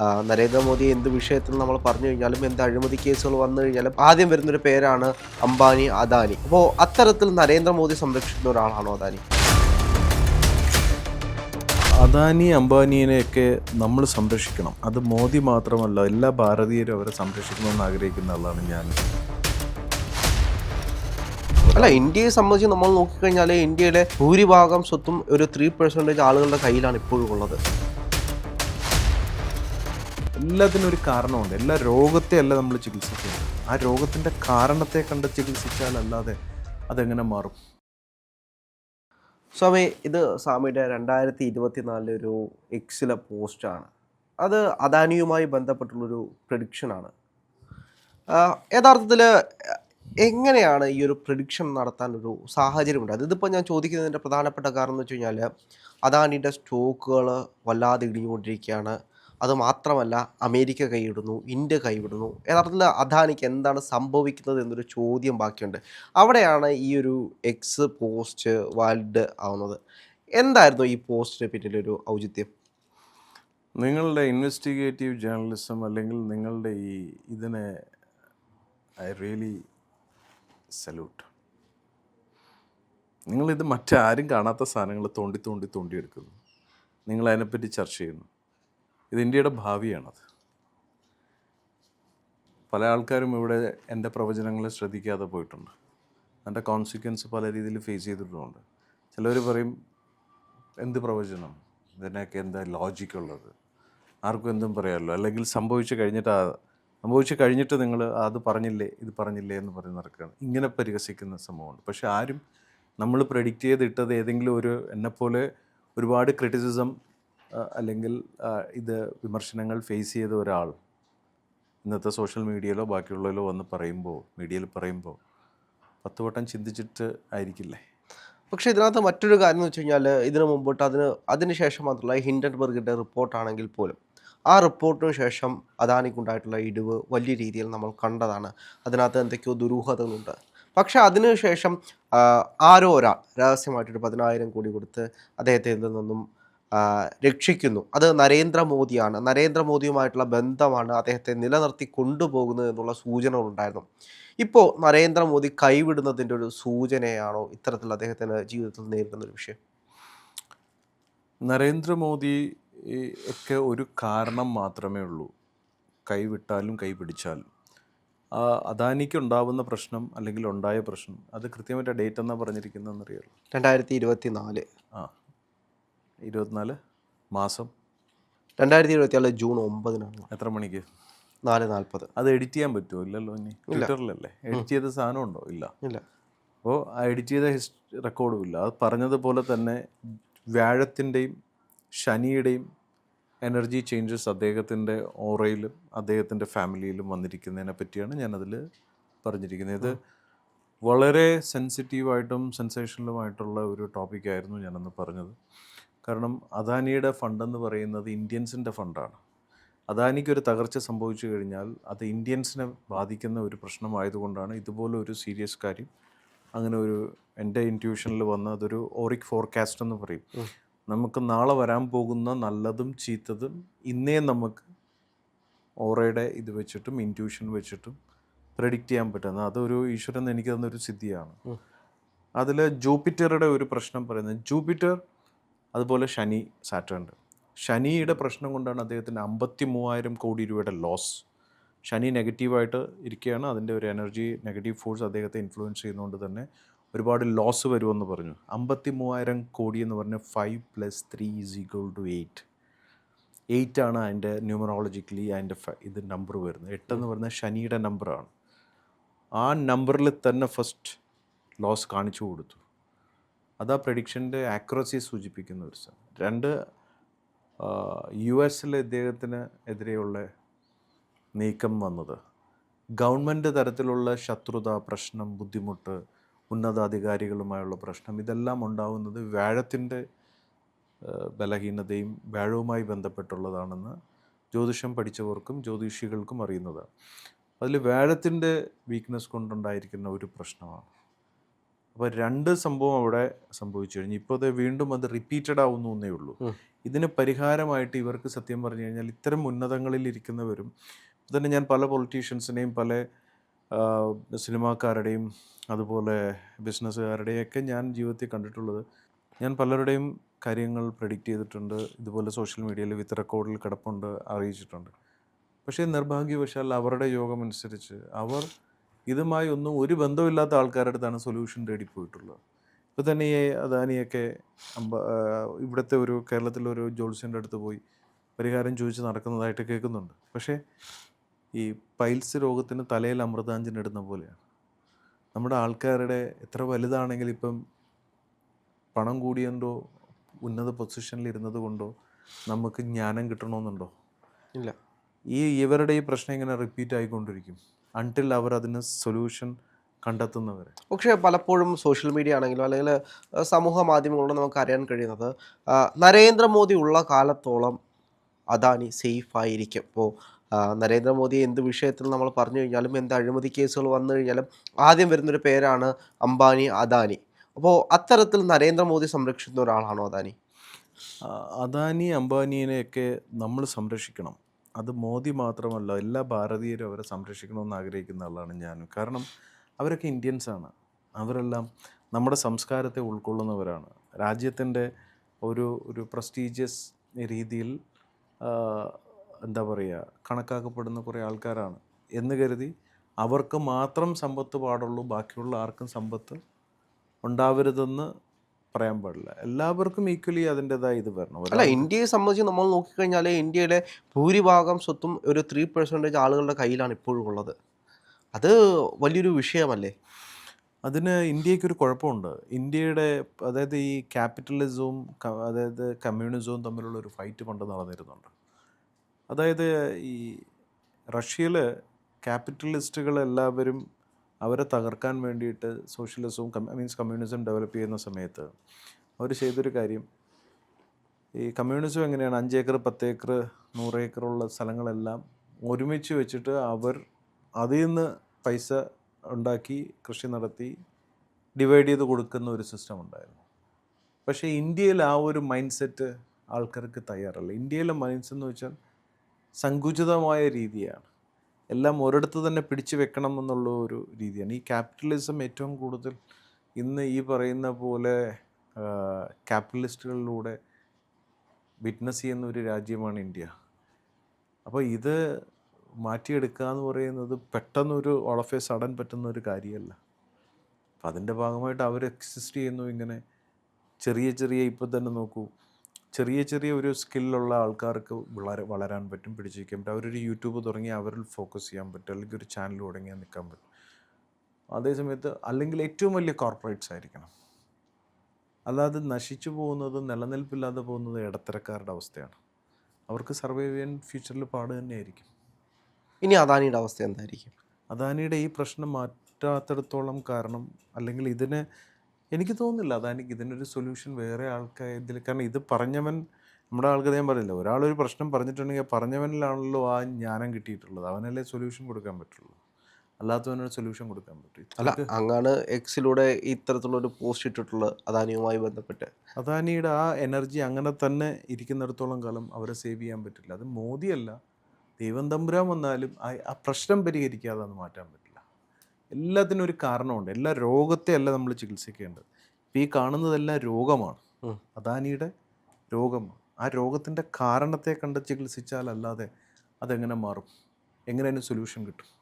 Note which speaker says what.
Speaker 1: നരേന്ദ്രമോദി എന്ത് വിഷയത്തിൽ നമ്മൾ പറഞ്ഞു കഴിഞ്ഞാലും എന്ത് അഴിമതി കേസുകൾ വന്നു കഴിഞ്ഞാലും ആദ്യം വരുന്നൊരു പേരാണ് അംബാനി അദാനി. അപ്പോൾ അത്തരത്തിൽ നരേന്ദ്രമോദി സംരക്ഷിക്കുന്ന ഒരാളാണോ അദാനി?
Speaker 2: അദാനി അംബാനിയെയൊക്കെ നമ്മൾ സംരക്ഷിക്കണം. അത് മോദി മാത്രമല്ല എല്ലാ ഭാരതീയരും അവരെ സംരക്ഷിക്കണമെന്ന് ആഗ്രഹിക്കുന്ന ആളാണ് ഞാൻ.
Speaker 1: അല്ല ഇന്ത്യയെ സംബന്ധിച്ച് നമ്മൾ നോക്കിക്കഴിഞ്ഞാൽ ഇന്ത്യയിലെ ഭൂരിഭാഗം സ്വത്തും ഒരു ത്രീ പെർസെന്റേജ് ആളുകളുടെ കയ്യിലാണ് ഇപ്പോഴും ഉള്ളത്.
Speaker 2: എല്ലാത്തിനും ഒരു കാരണമുണ്ട്. എല്ലാ രോഗത്തെ അല്ല നമ്മൾ ചികിത്സിക്കുന്നത്. ആ രോഗത്തിന്റെ കാരണത്തെ കണ്ട് ചികിത്സിച്ചാലല്ലാതെ അതെങ്ങനെ മാറും?
Speaker 1: സ്വാമി ഇത് സ്വാമിയുടെ രണ്ടായിരത്തി ഇരുപത്തിനാലിലെ ഒരു എക്സിലെ പോസ്റ്റാണ് അത് അദാനിയുമായി ബന്ധപ്പെട്ടുള്ളൊരു പ്രഡിക്ഷനാണ് യഥാർത്ഥത്തിൽ എങ്ങനെയാണ് ഈ ഒരു പ്രഡിക്ഷൻ നടത്താൻ ഒരു സാഹചര്യം ഉണ്ടായത് ഇതിപ്പോൾ ഞാൻ ചോദിക്കുന്നതിന്റെ പ്രധാനപ്പെട്ട കാരണം എന്ന് വെച്ച് കഴിഞ്ഞാൽ അദാനിയുടെ സ്റ്റോക്കുകൾ വല്ലാതെ ഇടിഞ്ഞുകൊണ്ടിരിക്കുകയാണ്. അത് മാത്രമല്ല അമേരിക്ക കൈയിടുന്നു ഇന്ത്യ കൈവിടുന്നു യഥാർത്ഥത്തിൽ അദാനിക്ക് എന്താണ് സംഭവിക്കുന്നത് എന്നൊരു ചോദ്യം ബാക്കിയുണ്ട്. അവിടെയാണ് ഈ ഒരു എക്സ് പോസ്റ്റ് വാലിഡ് ആവുന്നത്. എന്തായിരുന്നു ഈ പോസ്റ്റിന് പിന്നിലൊരു ഔചിത്യം?
Speaker 2: നിങ്ങളുടെ ഇൻവെസ്റ്റിഗേറ്റീവ് ജേർണലിസം അല്ലെങ്കിൽ നിങ്ങളുടെ ഈ ഇതിനെ ഐ റിയലി സല്യൂട്ട് നിങ്ങളിത് മറ്റാരും കാണാത്ത സാധനങ്ങൾ തോണ്ടി തോണ്ടി തോണ്ടിയെടുക്കുന്നു. നിങ്ങളതിനെപ്പറ്റി ചർച്ച ചെയ്യുന്നു. ഇത് ഇന്ത്യയുടെ ഭാവിയാണത്. പല ആൾക്കാരും ഇവിടെ എന്റെ പ്രവചനങ്ങളെ ശ്രദ്ധിക്കാതെ പോയിട്ടുണ്ട്. അതിന്റെ കോൺസിക്വൻസ് പല രീതിയിൽ ഫേസ് ചെയ്തിട്ടുമുണ്ട്. ചിലവർ പറയും എന്ത് പ്രവചനം? ഇതിനൊക്കെ എന്താ ലോജിക്കുള്ളത് ആർക്കും എന്തും പറയാമല്ലോ അല്ലെങ്കിൽ സംഭവിച്ചു കഴിഞ്ഞിട്ട് സംഭവിച്ചു കഴിഞ്ഞിട്ട് നിങ്ങൾ അത് പറഞ്ഞില്ലേ ഇത് പറഞ്ഞില്ലേ എന്ന് പറഞ്ഞ് നടക്കുകയാണ് ഇങ്ങനെ പരിഹസിക്കുന്ന സംഭവമുണ്ട്. പക്ഷെ ആരും നമ്മൾ പ്രഡിക്റ്റ് ചെയ്തിട്ടത് ഏതെങ്കിലും ഒരു എന്നെപ്പോലെ ഒരുപാട് ക്രിറ്റിസിസം അല്ലെങ്കിൽ ഇത് വിമർശനങ്ങൾ ഫേസ് ചെയ്ത ഒരാൾ ഇന്നത്തെ സോഷ്യൽ മീഡിയയിലോ ബാക്കിയുള്ളതിലോ വന്ന് പറയുമ്പോൾ മീഡിയയിൽ പറയുമ്പോൾ പത്ത് വട്ടം ചിന്തിച്ചിട്ട് ആയിരിക്കില്ലേ?
Speaker 1: പക്ഷേ ഇതിനകത്ത് മറ്റൊരു കാര്യം എന്ന് വെച്ച് കഴിഞ്ഞാൽ ഇതിനു മുമ്പോട്ട് അതിന് അതിന് ശേഷം മാത്രമല്ല ഹിൻഡൻബർഗിന്റെ റിപ്പോർട്ടാണെങ്കിൽ പോലും ആ റിപ്പോർട്ടിന് ശേഷം അദാനിക്കുണ്ടായിട്ടുള്ള ഇടിവ് വലിയ രീതിയിൽ നമ്മൾ കണ്ടതാണ്. അതിനകത്ത് എന്തൊക്കെയോ ദുരൂഹതകളുണ്ട്. പക്ഷേ അതിനുശേഷം ആരോ ഒരാൾ രഹസ്യമായിട്ടൊരു പതിനായിരം കോടി കൊടുത്ത് അദ്ദേഹത്തെ ഇതിൽ നിന്നും രക്ഷിക്കുന്നു. അത് നരേന്ദ്രമോദിയാണ്. നരേന്ദ്രമോദിയുമായിട്ടുള്ള ബന്ധമാണ് അദ്ദേഹത്തെ നിലനിർത്തി കൊണ്ടുപോകുന്നത് എന്നുള്ള സൂചനകളുണ്ടായിരുന്നു. ഇപ്പോൾ നരേന്ദ്രമോദി കൈവിടുന്നതിന്റെ ഒരു സൂചനയാണോ ഇത്തരത്തിൽ അദ്ദേഹത്തിന്റെ ജീവിതത്തിൽ നേരിടുന്ന ഒരു വിഷയം?
Speaker 2: നരേന്ദ്രമോദി ഒക്കെ ഒരു കാരണം മാത്രമേ ഉള്ളൂ. കൈവിട്ടാലും കൈപിടിച്ചാലും. അദാനിക്ക് ഉണ്ടാവുന്ന പ്രശ്നം അല്ലെങ്കിൽ ഉണ്ടായ പ്രശ്നം അത് കൃത്യമായിട്ട് ഡേറ്റ് എന്നാ പറഞ്ഞിരിക്കുന്നതെന്നറിയാമല്ലോ
Speaker 1: രണ്ടായിരത്തി ഇരുപത്തി നാല്
Speaker 2: ആ. ഇരുപത്തിനാല് മാസം?
Speaker 1: രണ്ടായിരത്തി ഇരുപത്തി നാല് ജൂൺ ഒമ്പതിനാണ്.
Speaker 2: എത്ര മണിക്ക്?
Speaker 1: നാല് നാൽപ്പത്.
Speaker 2: അത് എഡിറ്റ് ചെയ്യാൻ പറ്റുമോ? ഇല്ലല്ലോ ഇനി. ട്വിറ്ററിലല്ലേ? എഡിറ്റ് ചെയ്ത സാധനം ഉണ്ടോ? ഇല്ല.
Speaker 1: ഇല്ല.
Speaker 2: അപ്പോൾ ആ എഡിറ്റ് ചെയ്ത ഹിസ്റ്ററി റെക്കോർഡും ഇല്ല. അത് പറഞ്ഞതുപോലെ തന്നെ വ്യാഴത്തിന്റെയും ശനിയുടെയും എനർജി ചേഞ്ചസ് അദ്ദേഹത്തിന്റെ ഓറയിലും അദ്ദേഹത്തിന്റെ ഫാമിലിയിലും വന്നിരിക്കുന്നതിനെ പറ്റിയാണ് ഞാനതിൽ പറഞ്ഞിരിക്കുന്നത്. ഇത് വളരെ സെൻസിറ്റീവായിട്ടും സെൻസേഷണലുമായിട്ടുള്ള ഒരു ടോപ്പിക്കായിരുന്നു ഞാനന്ന് പറഞ്ഞത്. കാരണം അദാനിയുടെ ഫണ്ടെന്ന് പറയുന്നത് ഇന്ത്യൻസിന്റെ ഫണ്ടാണ് അദാനിക്കൊരു തകർച്ച സംഭവിച്ചു കഴിഞ്ഞാൽ അത് ഇന്ത്യൻസിനെ ബാധിക്കുന്ന ഒരു പ്രശ്നമായതുകൊണ്ടാണ് ഇതുപോലെ ഒരു സീരിയസ് കാര്യം. അങ്ങനെ ഒരു എന്റെ ഇന്റ്യൂഷനിൽ വന്ന അതൊരു ഓറിക് ഫോർകാസ്റ്റ് എന്ന് പറയും. നമുക്ക് നാളെ വരാൻ പോകുന്ന നല്ലതും ചീത്തതും ഇന്നേ നമുക്ക് ഓറയുടെ ഇത് വെച്ചിട്ടും ഇന്റ്യൂഷൻ വെച്ചിട്ടും പ്രെഡിക്റ്റ് ചെയ്യാൻ പറ്റുന്ന അതൊരു ഈശ്വരൻ എനിക്ക് തന്നൊരു സിദ്ധിയാണ്. അതിൽ ജൂപ്പിറ്ററുടെ ഒരു പ്രശ്നം പറയുന്നത് ജൂപ്പിറ്റർ അതുപോലെ ശനി സാറ്റേൺ ശനിയുടെ പ്രശ്നം കൊണ്ടാണ് അദ്ദേഹത്തിന് അമ്പത്തി മൂവായിരം കോടി രൂപയുടെ ലോസ് ശനി നെഗറ്റീവായിട്ട് ഇരിക്കുകയാണ്. അതിന്റെ ഒരു എനർജി നെഗറ്റീവ് ഫോഴ്സ് അദ്ദേഹത്തെ ഇൻഫ്ലുവൻസ് ചെയ്യുന്നതുകൊണ്ട് തന്നെ ഒരുപാട് ലോസ് വരുമെന്ന് പറഞ്ഞു. അമ്പത്തി മൂവായിരം കോടി എന്ന് പറഞ്ഞാൽ five plus three is equal to eight eight ആണ് അതിന്റെ ന്യൂമറോളജിക്കലി അതിന്റെ ഇത് നമ്പർ വരുന്നത്. എട്ട് എന്ന് ശനിയുടെ നമ്പറാണ് ആ നമ്പറിൽ തന്നെ ഫസ്റ്റ് ലോസ് കാണിച്ചു കൊടുത്തു. അതാ പ്രഡിക്ഷന്റെ ആക്യുറസി സൂചിപ്പിക്കുന്ന ഒരു സാധനം രണ്ട് യു എസിലെ ഇദ്ദേഹത്തിന് എതിരെയുള്ള നീക്കം വന്നത്. ഗവൺമെന്റ് തരത്തിലുള്ള ശത്രുത പ്രശ്നം ബുദ്ധിമുട്ട് ഉന്നതാധികാരികളുമായുള്ള പ്രശ്നം ഇതെല്ലാം ഉണ്ടാവുന്നത് വ്യാഴത്തിന്റെ ബലഹീനതയും വ്യാഴവുമായി ബന്ധപ്പെട്ടുള്ളതാണെന്ന് ജ്യോതിഷം പഠിച്ചവർക്കും ജ്യോതിഷികൾക്കും അറിയുന്നതാണ്. അതിൽ വ്യാഴത്തിന്റെ വീക്ക്നെസ് കൊണ്ടുണ്ടായിരിക്കുന്ന ഒരു പ്രശ്നമാണ്. അപ്പോൾ രണ്ട് സംഭവം അവിടെ സംഭവിച്ചു കഴിഞ്ഞു. ഇപ്പോൾ അത് വീണ്ടും അത് റിപ്പീറ്റഡ് ആവുന്നു എന്നേ ഉള്ളൂ. ഇതിന് പരിഹാരമായിട്ട് ഇവർക്ക് സത്യം പറഞ്ഞു കഴിഞ്ഞാൽ ഇത്തരം ഉന്നതങ്ങളിൽ ഇരിക്കുന്നവരും തന്നെ ഞാൻ പല പൊളിറ്റീഷ്യൻസിനെയും പല സിനിമാക്കാരുടെയും അതുപോലെ ബിസിനസ്സുകാരുടെയും ഒക്കെ ഞാൻ ജീവിതത്തിൽ കണ്ടിട്ടുള്ളത്. ഞാൻ പലരുടെയും കാര്യങ്ങൾ പ്രഡിക്റ്റ് ചെയ്തിട്ടുണ്ട്. ഇതുപോലെ സോഷ്യൽ മീഡിയയിൽ വിത്ത് റെക്കോർഡിൽ കിടപ്പുണ്ട് അറിയിച്ചിട്ടുണ്ട്. പക്ഷേ നിർഭാഗ്യവശാൽ അവരുടെ യോഗമനുസരിച്ച് അവർ ഇതുമായി ഒന്നും ഒരു ബന്ധമില്ലാത്ത ആൾക്കാരുടെ അടുത്താണ് സൊല്യൂഷൻ തേടിപ്പോയിട്ടുള്ളത് ഇപ്പോൾ തന്നെ ഈ അദാനിയൊക്കെ അമ്പ ഇവിടുത്തെ ഒരു കേരളത്തിലെ ഒരു ജോത്സ്യന്റെ അടുത്ത് പോയി പരിഹാരം ചോദിച്ച് നടക്കുന്നതായിട്ട് കേൾക്കുന്നുണ്ട്. പക്ഷേ ഈ പൈൽസ് രോഗത്തിന് തലയിൽ അമൃതാഞ്ജൻ ഇടുന്ന പോലെയാണ്. നമ്മുടെ ആൾക്കാരുടെ എത്ര വലുതാണെങ്കിൽ ഇപ്പം പണം കൂടിയതുകൊണ്ടോ ഉന്നത പൊസിഷനിൽ ഇരുന്നത് കൊണ്ടോ നമുക്ക് ജ്ഞാനം കിട്ടണമെന്നുണ്ടോ?
Speaker 1: ഇല്ല.
Speaker 2: ഈ ഇവരുടെ ഈ പ്രശ്നം ഇങ്ങനെ റിപ്പീറ്റ് ആയിക്കൊണ്ടിരിക്കും. അൺടിൽ അവർ അതിന് സൊല്യൂഷൻ കണ്ടെത്തുന്നവരെ.
Speaker 1: പക്ഷേ പലപ്പോഴും സോഷ്യൽ മീഡിയ ആണെങ്കിലും അല്ലെങ്കിൽ സമൂഹ മാധ്യമങ്ങളിലൂടെ നമുക്ക് അറിയാൻ കഴിയുന്നത് നരേന്ദ്രമോദി ഉള്ള കാലത്തോളം അദാനി സേഫ് ആയിരിക്കും. ഇപ്പോൾ നരേന്ദ്രമോദി എന്ത് വിഷയത്തിൽ നമ്മൾ പറഞ്ഞു കഴിഞ്ഞാലും എന്ത് അഴിമതി കേസുകൾ വന്നു കഴിഞ്ഞാലും ആദ്യം വരുന്നൊരു പേരാണ് അംബാനി അദാനി. അപ്പോൾ അത്തരത്തിൽ നരേന്ദ്രമോദി സംരക്ഷിക്കുന്ന ഒരാളാണോ അദാനി?
Speaker 2: അദാനി അംബാനിയെയൊക്കെ നമ്മൾ സംരക്ഷിക്കണം. അത് മോദി മാത്രമല്ല എല്ലാ ഭാരതീയരും അവരെ സംരക്ഷിക്കണമെന്ന് ആഗ്രഹിക്കുന്ന ആളാണ് ഞാനും. കാരണം അവരൊക്കെ ഇന്ത്യൻസാണ് അവരെല്ലാം നമ്മുടെ സംസ്കാരത്തെ ഉൾക്കൊള്ളുന്നവരാണ്. രാജ്യത്തിന്റെ ഒരു ഒരു പ്രസ്റ്റീജിയസ് രീതിയിൽ എന്താ പറയുക കണക്കാക്കപ്പെടുന്ന കുറേ ആൾക്കാരാണ്. എന്ന് കരുതി അവർക്ക് മാത്രം സമ്പത്ത് പാടുള്ളൂ ബാക്കിയുള്ള ആർക്കും സമ്പത്ത് ഉണ്ടാവരുതെന്ന് പറയാൻ പാടില്ല. എല്ലാവർക്കും ഈക്വലി അതിന്റെതായ ഇത് വരണം.
Speaker 1: അല്ല ഇന്ത്യയെ സംബന്ധിച്ച് നമ്മൾ നോക്കിക്കഴിഞ്ഞാൽ ഇന്ത്യയുടെ ഭൂരിഭാഗം സ്വത്തും ഒരു ത്രീ പെർസെന്റേജ് ആളുകളുടെ കയ്യിലാണ് ഇപ്പോഴും ഉള്ളത്. അത് വലിയൊരു വിഷയമല്ലേ?
Speaker 2: അതിന് ഇന്ത്യയ്ക്ക് ഒരു കുഴപ്പമുണ്ട്. ഇന്ത്യയുടെ അതായത് ഈ ക്യാപിറ്റലിസവും അതായത് കമ്മ്യൂണിസവും തമ്മിലുള്ള ഒരു ഫൈറ്റ് പണ്ട് നടന്നിരുന്നുണ്ട്. അതായത് ഈ റഷ്യയിൽ ക്യാപിറ്റലിസ്റ്റുകൾ എല്ലാവരും അവരെ തകർക്കാൻ വേണ്ടിയിട്ട് സോഷ്യലിസവും മീൻസ് കമ്മ്യൂണിസം ഡെവലപ്പ് ചെയ്യുന്ന സമയത്ത് അവർ ചെയ്തൊരു കാര്യം ഈ കമ്മ്യൂണിസം എങ്ങനെയാണ് അഞ്ച് ഏക്കർ ഏക്കറുള്ള സ്ഥലങ്ങളെല്ലാം ഒരുമിച്ച് വെച്ചിട്ട് അവർ അതിൽ നിന്ന് പൈസ ഉണ്ടാക്കി കൃഷി നടത്തി ഡിവൈഡ് ചെയ്ത് കൊടുക്കുന്ന ഒരു സിസ്റ്റം ഉണ്ടായിരുന്നു. പക്ഷേ ഇന്ത്യയിൽ ആ ഒരു മൈൻഡ് സെറ്റ് ആൾക്കാർക്ക് തയ്യാറല്ല. ഇന്ത്യയിലെ മൈൻഡ്സ് എന്ന് വെച്ചാൽ സങ്കുചിതമായ രീതിയാണ്. എല്ലാം ഒരിടത്ത് തന്നെ പിടിച്ചു വെക്കണം എന്നുള്ള ഒരു രീതിയാണ്. ഈ ക്യാപിറ്റലിസം ഏറ്റവും കൂടുതൽ ഇന്ന് ഈ പറയുന്ന പോലെ ക്യാപിറ്റലിസ്റ്റുകളിലൂടെ വിറ്റ്നസ് ചെയ്യുന്ന ഒരു രാജ്യമാണ് ഇന്ത്യ. അപ്പോൾ ഇത് മാറ്റിയെടുക്കുക എന്ന് പറയുന്നത് പെട്ടെന്നൊരു എ സഡൻ പറ്റുന്ന ഒരു കാര്യമല്ല. അപ്പം അതിന്റെ ഭാഗമായിട്ട് അവർ എക്സിസ്റ്റ് ചെയ്യുന്നു ഇങ്ങനെ ചെറിയ ചെറിയ ഇപ്പം തന്നെ നോക്കൂ. ചെറിയ ചെറിയ ഒരു സ്കില്ലുള്ള ആൾക്കാർക്ക് വളരെ വളരാൻ പറ്റും പിടിച്ചു വയ്ക്കാൻ പറ്റും. അവരൊരു യൂട്യൂബ് തുടങ്ങി അവരിൽ ഫോക്കസ് ചെയ്യാൻ പറ്റും അല്ലെങ്കിൽ ഒരു ചാനൽ തുടങ്ങിയാൽ നിൽക്കാൻ പറ്റും. അതേസമയത്ത് അല്ലെങ്കിൽ ഏറ്റവും വലിയ കോർപ്പറേറ്റ്സ് ആയിരിക്കണം. അല്ലാതെ നശിച്ചു പോകുന്നത് നിലനിൽപ്പില്ലാതെ പോകുന്നത് ഇടത്തരക്കാരുടെ അവസ്ഥയാണ്. അവർക്ക് സർവൈവ് ചെയ്യാൻ ഫ്യൂച്ചറിൽ പാട് തന്നെയായിരിക്കും.
Speaker 1: ഇനി അദാനിയുടെ അവസ്ഥ എന്തായിരിക്കും?
Speaker 2: അദാനിയുടെ ഈ പ്രശ്നം മാറ്റാത്തിടത്തോളം കാരണം അല്ലെങ്കിൽ ഇതിന് എനിക്ക് തോന്നുന്നില്ല. അദാനിക്ക് ഇതിനൊരു സൊല്യൂഷൻ വേറെ ആൾക്കാർ ഇതിൽ കാരണം ഇത് പറഞ്ഞവൻ നമ്മുടെ ആൾക്കാർ ഞാൻ പറയില്ല ഒരാളൊരു പ്രശ്നം പറഞ്ഞിട്ടുണ്ടെങ്കിൽ പറഞ്ഞവനിലാണല്ലോ ആ ജ്ഞാനം കിട്ടിയിട്ടുള്ളത്. അവനല്ലേ സൊല്യൂഷൻ കൊടുക്കാൻ പറ്റുള്ളൂ. അല്ലാത്തവനൊരു സൊല്യൂഷൻ കൊടുക്കാൻ പറ്റും.
Speaker 1: അല്ല അങ്ങാണ് എക്സിലൂടെ ഇത്തരത്തിലുള്ള ഒരു പോസ്റ്റ് ഇട്ടിട്ടുള്ളത് അദാനിയുമായി ബന്ധപ്പെട്ട്.
Speaker 2: അദാനിയുടെ ആ എനർജി അങ്ങനെ തന്നെ ഇരിക്കുന്നിടത്തോളം കാലം അവരെ സേവ് ചെയ്യാൻ പറ്റില്ല. അത് മോദിയല്ല. ദൈവം തമ്പുരാൻ വന്നാലും ആ പ്രശ്നം പരിഹരിക്കാതെ അത് മാറ്റാൻ പറ്റില്ല. എല്ലാത്തിനും ഒരു കാരണമുണ്ട്. എല്ലാ രോഗത്തെ അല്ല നമ്മൾ ചികിത്സിക്കേണ്ടത്. ഇപ്പം ഈ കാണുന്നതെല്ലാം രോഗമാണ്. അദാനിയുടെ രോഗമാണ്. ആ രോഗത്തിന്റെ കാരണത്തെ കണ്ട് ചികിത്സിച്ചാലല്ലാതെ അതെങ്ങനെ മാറും? എങ്ങനെ അതിന് സൊല്യൂഷൻ കിട്ടും?